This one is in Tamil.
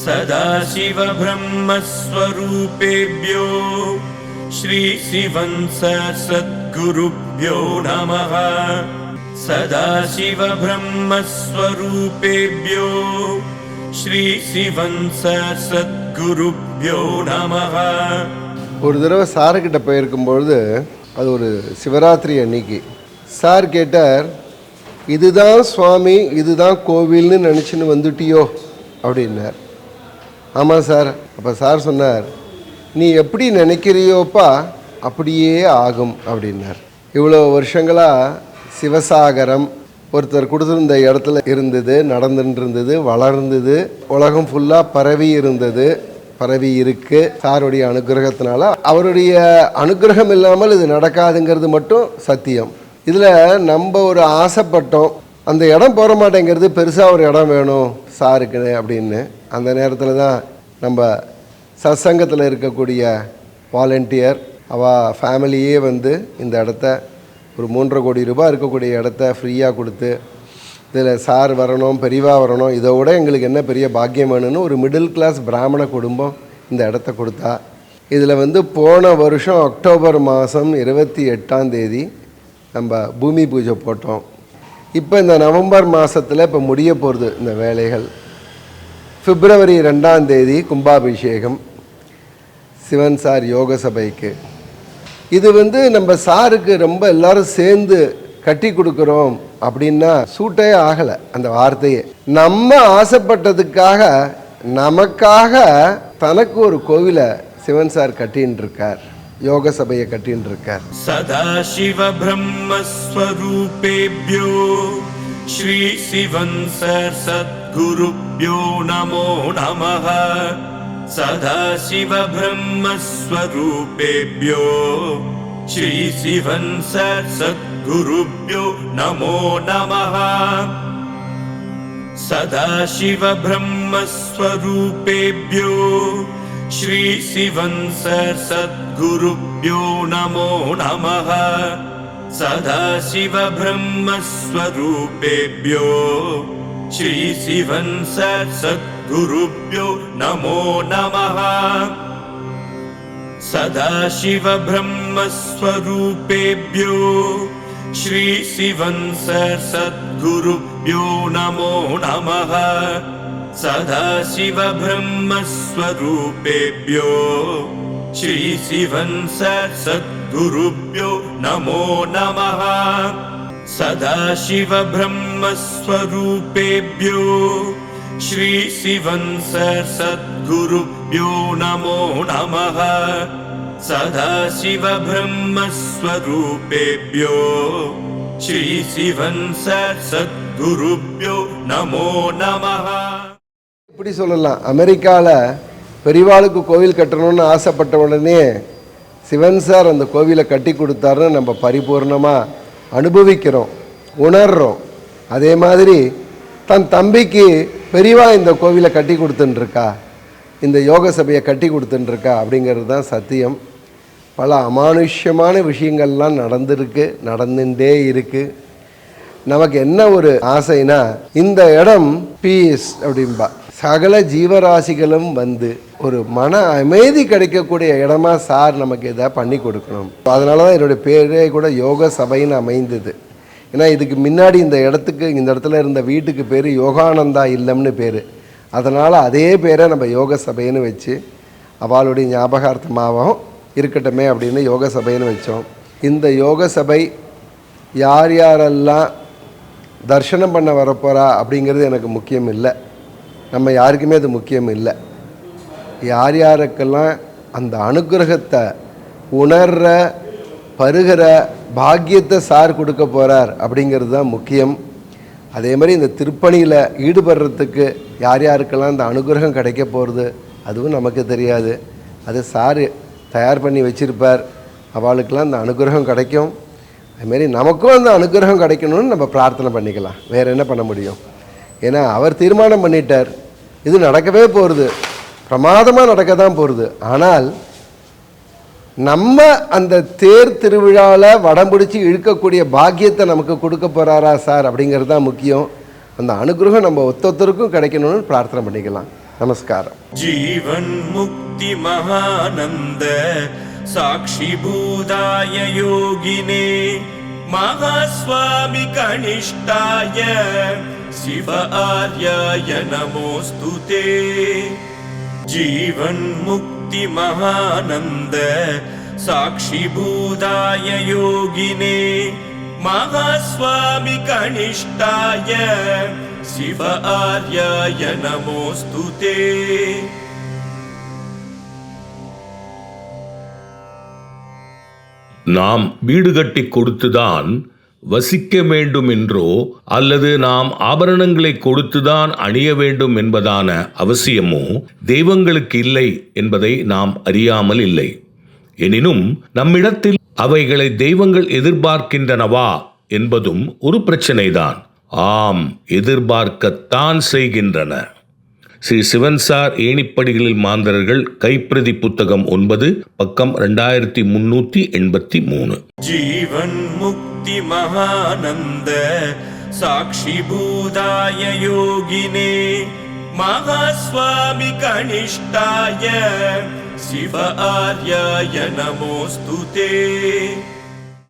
सदाशिवब्रह्मस्वरूपेभ्यो श्रीशिवंस सद्गुरुभ्यो नमः सदाशिवब्रह्मस्वरूपेभ्यो श्रीशिवंस सद्गुरुभ्यो नमः ஒரு தடவை சாருக்கிட்ட போயிருக்கும்பொழுது அது ஒரு சிவராத்திரி அன்னைக்கு சார் கேட்டார் இதுதான் சுவாமி இதுதான் கோவில்னு நினச்சின்னு வந்துட்டியோ அப்படின்னார் ஆமாம் சார். அப்போ சார் சொன்னார் நீ எப்படி நினைக்கிறியோப்பா அப்படியே ஆகும் அப்படின்னார். இவ்வளோ வருஷங்களாக சிவசாகரம் ஒருத்தர் கொடுத்துருந்த இடத்துல இருந்தது நடந்துட்டு இருந்தது வளர்ந்தது உலகம் ஃபுல்லாக பரவி இருந்தது பரவி இருக்கு. சாருடைய அனுகிரகத்தினால அவருடைய அனுகிரகம் இல்லாமல் இது நடக்காதுங்கிறது மட்டும் சத்தியம். இதில் நம்ம ஒரு ஆசைப்பட்டோம் அந்த இடம் போற மாட்டேங்கிறது பெருசாக ஒரு இடம் வேணும். சாருக்குன்னு அப்படின்னு அந்த நேரத்தில் தான் நம்ம சத்சங்கத்தில் இருக்கக்கூடிய வாலண்டியர் அவ ஃபேமிலியே வந்து இந்த இடத்த ஒரு மூன்றரை கோடி ரூபாய் இருக்கக்கூடிய இடத்த ஃப்ரீயாக கொடுத்து இதில் சார் வரணும் பெரியவா வரணும் இதை விட எங்களுக்கு என்ன பெரிய பாக்கியம் வேணும்னு ஒரு மிடில் கிளாஸ் பிராமண குடும்பம் இந்த இடத்த கொடுத்தா. இதில் வந்து போன வருஷம் அக்டோபர் மாதம் இருபத்தி எட்டாம் தேதி நம்ம பூமி பூஜை போட்டோம். இப்போ இந்த நவம்பர் மாதத்தில் இப்போ முடிய போகிறது இந்த வேலைகள். பிப்ரவரி ரெண்டாம் தேதி கும்பாபிஷேகம். சிவன் சார் யோக சபைக்கு. இது வந்து நம்ம சாருக்கு ரொம்ப எல்லாரும் சேர்ந்து கட்டி கொடுக்குறோம் அப்படின்னா சூட்டே ஆகலை அந்த வார்த்தையே. நம்ம ஆசைப்பட்டதுக்காக நமக்காக தனக்கு ஒரு கோவிலை சிவன் சார் கட்டின்னு இருக்கார் யோக சபையை கட்டின்னு இருக்கார் சதாசிவ பிரம்மஸ்வரூபேபியோ ஸ்ரீ சிவன் சர் சத்குருப்யோ நமோ நம சதாசிவ பிரம்மஸ்வரூபேபியோ ஸ்ரீ சிவன் சர் சத்குருப்யோ நமோ நம சதாசிவ பிரம்மஸ்வரூபேபியோ श्रीशिवंस सद्गुरुभ्यो नमो नमः। सदाशिवब्रह्मस्वरूपेभ्यो श्रीशिवंस सद्गुरुभ्यो नमो नमः। सदाशिवब्रह्मस्वरूपेभ्यो श्रीशिवंस सद्गुरुभ्यो नमो नमः सदाशिवब्रह्मस्वरूपेभ्यो श्रीशिवंस सद्गुरुभ्यो नमो नमः। सदाशिवब्रह्मस्वरूपेभ्यो श्रीशिवंस सद्गुरुभ्यो नमो नमः। सदाशिवब्रह्मस्वरूपेभ्यो श्रीशिवंस सद्गुरुभ्यो नमो नमः இப்படி சொல்லலாம். அமெரிக்காவில் பெரியவாளுக்கு கோவில் கட்டணும்னு ஆசைப்பட்ட உடனே சிவன் சார் அந்த கோவிலை கட்டி கொடுத்தாருன்னு நம்ம பரிபூர்ணமாக அனுபவிக்கிறோம் உணர்றோம். அதே மாதிரி தன் தம்பிக்கு பெரியவா இந்த கோவிலை கட்டி கொடுத்துட்டுருக்கா இந்த யோக சபையை கட்டி கொடுத்துட்டுருக்கா அப்படிங்கிறது தான் சத்தியம். பல அமானுஷ்யமான விஷயங்கள்லாம் நடந்திருக்கு நடந்துட்டே இருக்குது நமக்கு என்ன ஒரு ஆசைனா இந்த இடம் பீஸ் அப்படின்பா சகல ஜீவராசிகளும் வந்து ஒரு மன அமைதி கிடைக்கக்கூடிய இடமா சார் நமக்கு இதை பண்ணி கொடுக்கணும். அதனால தான் என்னுடைய பேரே கூட யோக சபைன்னு அமைந்தது. ஏன்னா இதுக்கு முன்னாடி இந்த இடத்துக்கு இந்த இடத்துல இருந்த வீட்டுக்கு பேர் யோகானந்தா இல்லம்னு பேர். அதனால் அதே பேரை நம்ம யோக சபைன்னு வச்சு அவளுடைய ஞாபகார்த்தமாகவும் இருக்கட்டுமே அப்படின்னு யோக சபைன்னு வச்சோம். இந்த யோக சபை யார் யாரெல்லாம் தர்ஷனம் பண்ண வரப்போகிறா அப்படிங்கிறது எனக்கு முக்கியம் இல்லை. நம்ம யாருக்குமே அது முக்கியம் இல்லை. யார் யாருக்கெல்லாம் அந்த அனுக்கிரகத்தை உணர்ற பருகிற பாக்கியத்தை சார் கொடுக்க போகிறார் அப்படிங்கிறது தான் முக்கியம். அதே மாதிரி இந்த திருப்பணியில் ஈடுபடுறதுக்கு யார் யாருக்கெல்லாம் இந்த அனுகிரகம் கிடைக்க போகிறது அதுவும் நமக்கு தெரியாது. அது சார் தயார் பண்ணி வச்சிருப்பார். அவளுக்கெல்லாம் அந்த அனுகிரகம் கிடைக்கும். அதுமாரி நமக்கும் அந்த அனுகிரகம் கிடைக்கணும்னு நம்ம பிரார்த்தனை பண்ணிக்கலாம். வேறு என்ன பண்ண முடியும்? ஏன்னா அவர் தீர்மானம் பண்ணிட்டார். இது நடக்கவே போகிறது பிரமாதமாக நடக்க தான் போகிறது ஆனால் நம்ம அந்த தேர் திருவிழாவில் வடம் பிடிச்சி இழுக்கக்கூடிய பாக்கியத்தை நமக்கு கொடுக்க போகிறாரா சார் அப்படிங்கிறது தான் முக்கியம். அந்த அனுகிரகம் நம்ம ஒத்தொத்தருக்கும் கிடைக்கணும்னு பிரார்த்தனை பண்ணிக்கலாம். நமஸ்காரம். ஜீவன் முக்தி மகானந்த சாட்சி பூதாய யோகினே மகாஸ்வாமி கனிஷ்டாய शिव आर्याय नमोऽस्तु ते जीवन्मुक्ति महानन्द साक्षिभूताय योगिने महास्वामि कनिष्ठाय शिव आर्याय नमोऽस्तु ते நாம் வீடு கட்டி கொடுத்துதான் வசிக்க வேண்டும் என்றோ அல்லது நாம் ஆபரணங்களை கொடுத்துதான் அணிய வேண்டும் என்பதான அவசியமோ தெய்வங்களுக்கு இல்லை என்பதை நாம் அறியாமல் இல்லை. எனினும் நம்மிடத்தில் அவைகளை தெய்வங்கள் எதிர்பார்க்கின்றனவா என்பதும் ஒரு பிரச்சனைதான். ஆம் எதிர்பார்க்கத்தான் செய்கின்றன. ஸ்ரீ சிவன்சார் ஏணிப்படிகளில் மாந்தர்கள் கைப்பிரதி புத்தகம் ஒன்பது பக்கம் ரெண்டாயிரத்தி முன்னூத்தி எண்பத்தி மூணு. ஜீவன் முக்தி மகானந்த சாட்சி பூதாய யோகினே மகாஸ்வாமி கணிஷ்டாய சிவ ஆர்யாய நமோஸ்துதே.